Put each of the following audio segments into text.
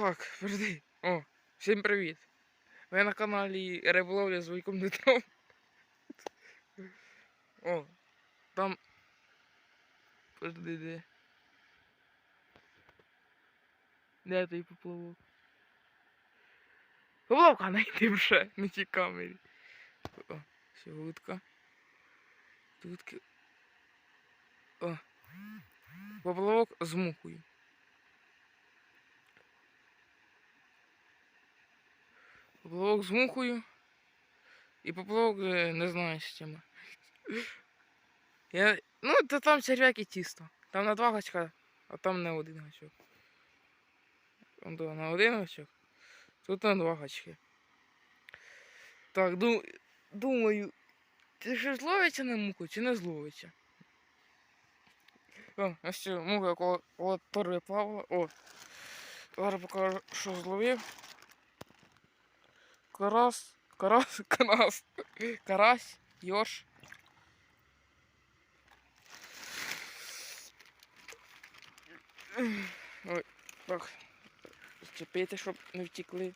Так, подожди. О, всім привіт. Ви на каналі Риболовля з Вуйком Дмитром. О, там. Подожди, де. Де той поплавок? Поплавка найти вже на тій камері. О, ще вудка. Тут. О. Поплавок з мухою. Поплавок з мухою. І поплавок не знаю з чим. Я... Ну, то там черв'як і тісто. Там на два гачка, а там на один гачок. Там на один гачок. Тут на два гачки. Так, ду... думаю, ти що зловиться на муку чи не зловиться? О, ось що, муха коло, коло торби плавала. О, зараз покажу, що зловив. Карас, карас, карас, карась, йош. Ой, так. Зчепити, щоб не втікли.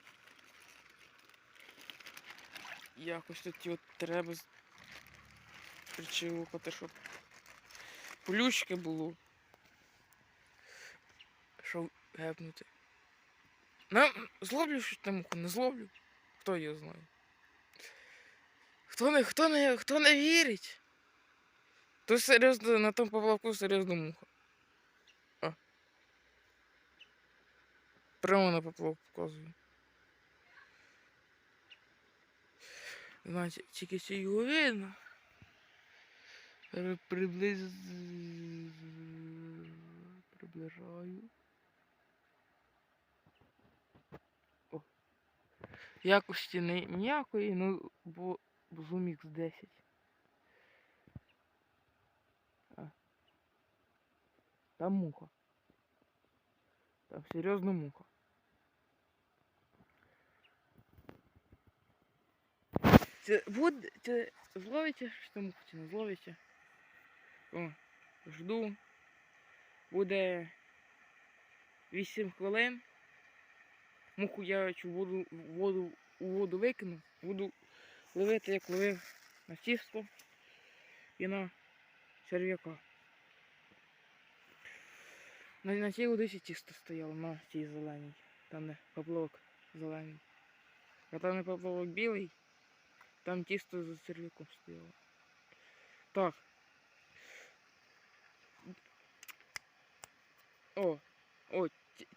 Якось тут його треба причілукати, щоб плющки було. Щоб гепнути. Ну, зловлю щось там не зловлю. Хто його знає? Хто не, хто не, хто не вірить? То серйозно на тому поплавку серйозно муха. А. Прямо на поплавок показую. Значить, тільки ще його видно. Приблиз... Приближаю. Якості не ніякої, ну, бо, бо зум X 10. А. Там муха. Там серйозно муха. Це буде, це зловиться, що муха не зловиться. О, жду. Буде 8 хвилин. Муху я цю воду, воду, у воду викину. Буду ловити, як ловив на тісто і на черв'яка. На, на цій водичі тісто стояло, на цій зеленій. Там де поплавок зелений. А там не поплавок білий, там тісто за черв'яком стояло. Так. О, о,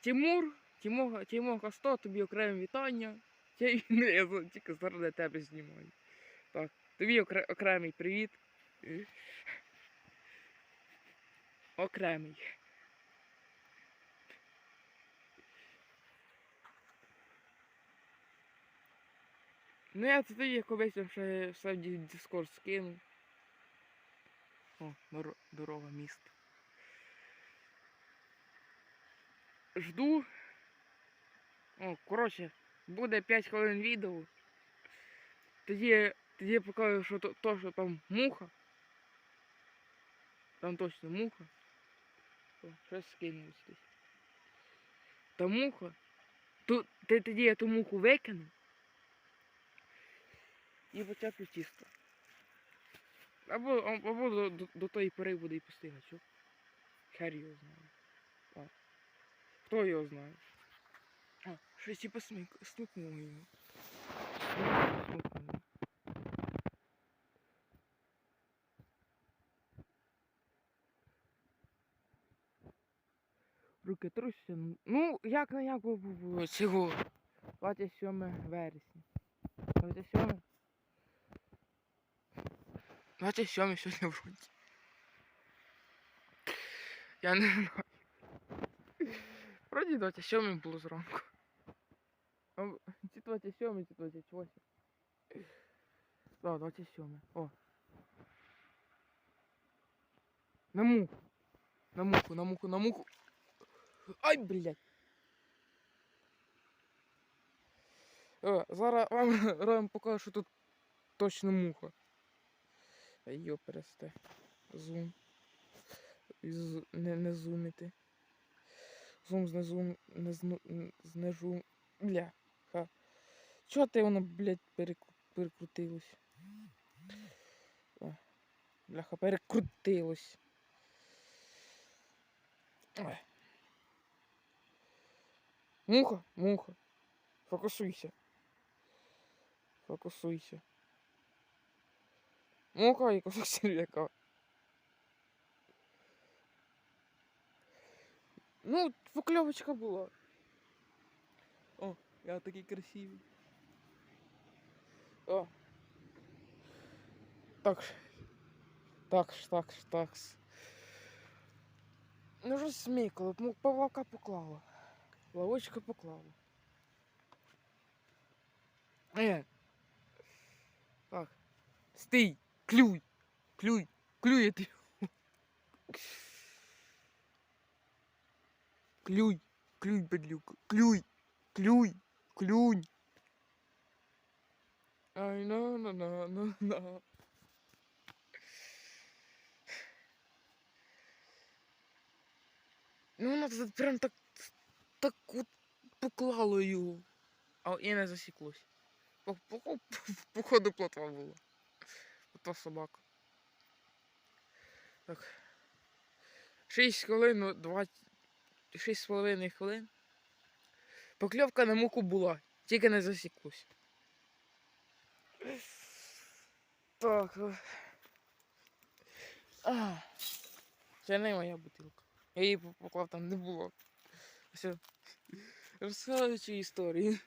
Тимур, Тимоха, Тимоха 100, тобі окреме вітання. Я, ну, я тільки зараз для тебе знімаю. Так, тобі окре, окремий привіт. Окремий. Ну я тоді колись там ще все в Discord скину. О, дорога міст. Жду. О, коротше, буде 5 хвилин відео. Тоді, тоді я покажу, що то, то, що там муха. Там точно муха. О, щось скинулось десь. Та муха. Ту, ти- тоді я ту муху викину. І почеплю тісто. Або, або до, до, до тої пори буде і пустий гачок. Хер його знає. Хто його знає? Щось типу смик, стукнуло його. Стукнуло. Руки трусяться. ну- Ну, як на як бу- бу- бу- цього. 27 вересня. 27. 27 сьогодні вроді. Я не знаю. Вроді 27 було зранку. Ці 27, ці 28. Так, 27. О. На муху. На муху, на муху, на муху. Ай, блядь. О, зараз вам Ром покажу, що тут точно муха. Йо, пересте. Зум. Із... Не, не зуміти. Зум знизу не зну, знижу. Бля. Ха. Чого ти воно, блядь, перекру- перекрутилось? О, бляха, перекрутилось. Муха, муха. Фокусуйся. Фокусуйся. Муха і кусок черв'яка. Ну, покльовочка була. Я такий красивий. О. Так. ж. Так, ж, так, так. Ну вже смікало, павлака поклала. Лавочка поклала. Е. Так. Стій! Клюй! Клюй! Клюй ти! Клюй! Клюй, бедлюк! Клюй! Клюй! Клюнь! Ай, на на на на на. Ну, воно тут прям так, так от поклало його. А і не засіклось. По- по- Походу плотва була. Плотва собака. Так. 6 хвилин, ну, 20... 6 з половиною хвилин. Покльовка на муку була, тільки не засіклось. Так. А. Це не моя бутилка. Я її поклав там не було. Все. Розказуючи історії.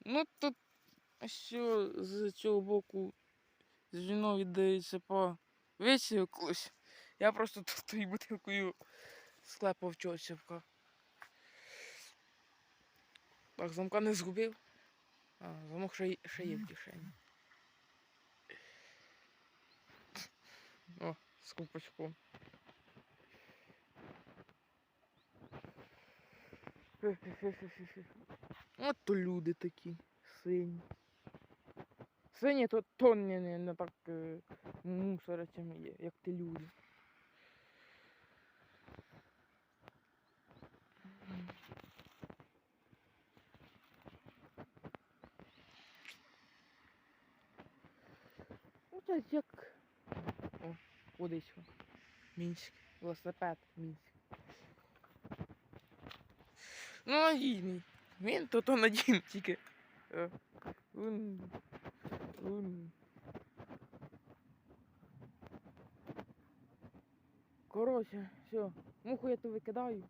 Ну тут що з цього боку з жіною віддається по висівкусь. Я просто тут тою бутилкою склепав чочівка. Так, замка не згубив. А, замок ще, ще є в кишені. О, з купочком. От то люди такі сині. Сині то, то не, не, так е, мусорачами є, як ти люди. Ну, як. О, кудись. Мінськ. Велосипед Мінськ. Ну, надійний. Він то то надійний тільки. Е, ун, ун. Коротше, все. Муху я ту викидаю.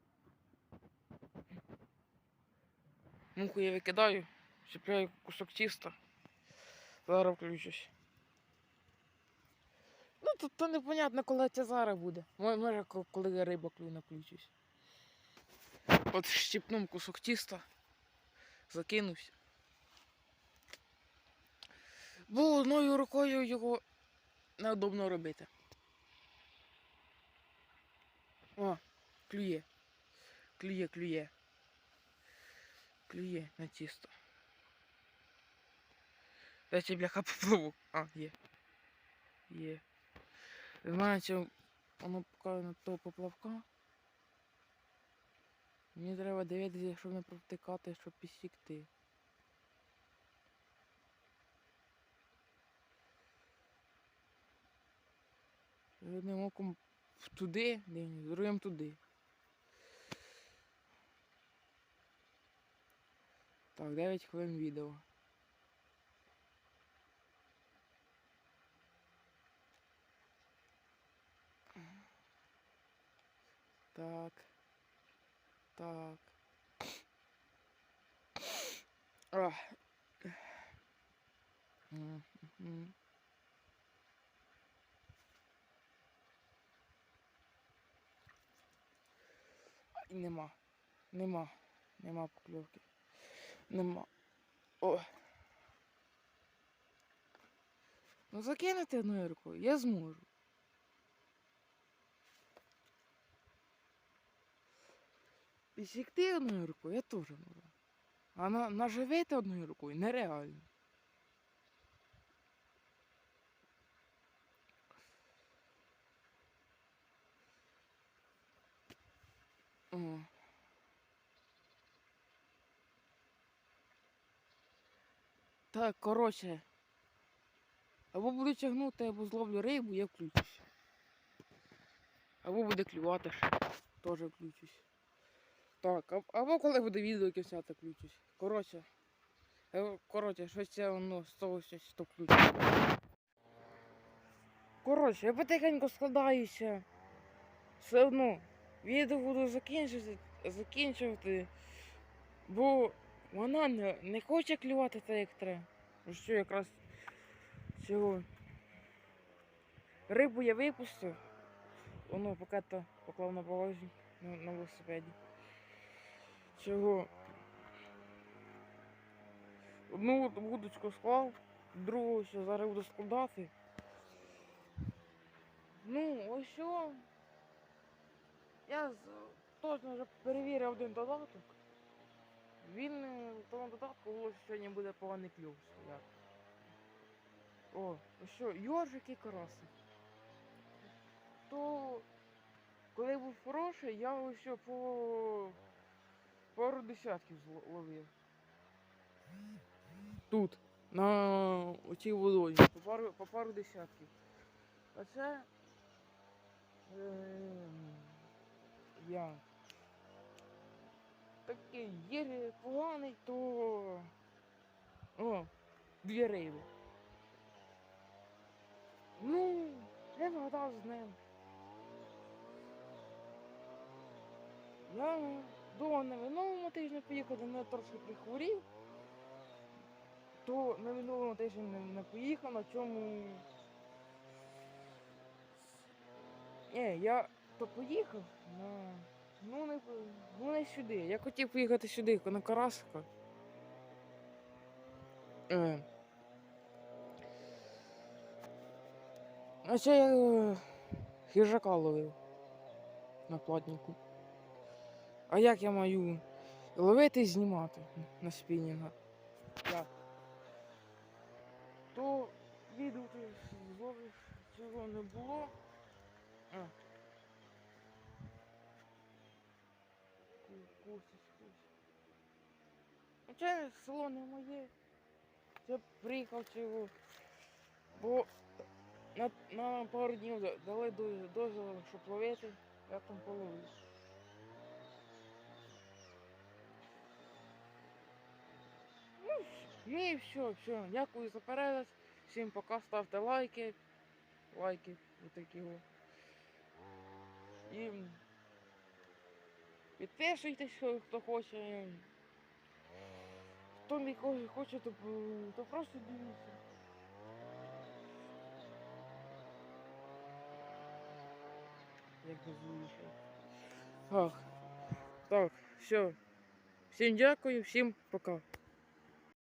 Муху я викидаю. Чіпляю кусок тіста. Зараз включусь. Тут то непонятно, коли це зараз буде. Може, ко- коли риба клюне включусь. От щіпнув кусок тіста, закинувся. Бо одною рукою його неудобно робити. О, клює. Клює, клює. Клює на тісто. Дайте бляха попливу. А, є. Є. Знаєте, воно покаже на того поплавка. Мені треба дивитися, щоб не провтикати, щоб підсікти. Одним оком туди, дивимось, другим туди. Так, 9 хвилин відео. Так. Так. Ай, Нема. Нема. Нема покльовки. Нема. О. Ну закинути одною рукою я зможу. І сікти одною рукою я теж можу. А наживити одною рукою нереально. О. Так, коротше. Або буду тягнути, або зловлю рибу, я включусь. Або буде клювати ще. Теж включусь. Так, або коли буде відео яке зняти, включусь. Коротше. е, Коротше, щось це воно з того щось то включусь. Коротше, я потихеньку складаюся. Все одно. Відео буду закінчувати, закінчувати. Бо вона не, не хоче клювати так, як треба. Ну Що якраз цього. Рибу я випустив. Воно поки то поклав на багажник на, на велосипеді. Цього. Одну вудочку склав, другу ще зараз буду складати. Ну, ось що. Я точно вже перевірив один додаток. Він е, тому додатку було, сьогодні буде поганий клюв. О, що, йоржик і караси. То коли був хороший, я ось по пару десятків зло- ловив. Тут, на оцій водоймі, по пару, по пару десятків. А це ем, я такий є поганий, то о, дві риби. Ну, я вгадав з ним. Я до на минулому тижні поїхав, до мене трошки прихворів. То на минулому тижні не, поїхав, на чому. Ні, я то поїхав на. Ну не, ну не сюди. Я хотів поїхати сюди, на Карасика. Е. А це я е, хижака ловив на платнику. А як я маю ловити і знімати на спінінга? Як? То відео ти зловиш цього не було. А. А це село не моє. Це приїхав цього. Бо на, на пару днів дали до- дозвіл, щоб ловити, я там половив. Ну, і все, все. Дякую за перегляд. Всім пока, ставте лайки. Лайки, отакі. І підписуйтесь, хто- хоче. Хто не хоче, то, то просто дивіться. Як дозволіше. Ах. Так, все. Всім дякую, всім пока.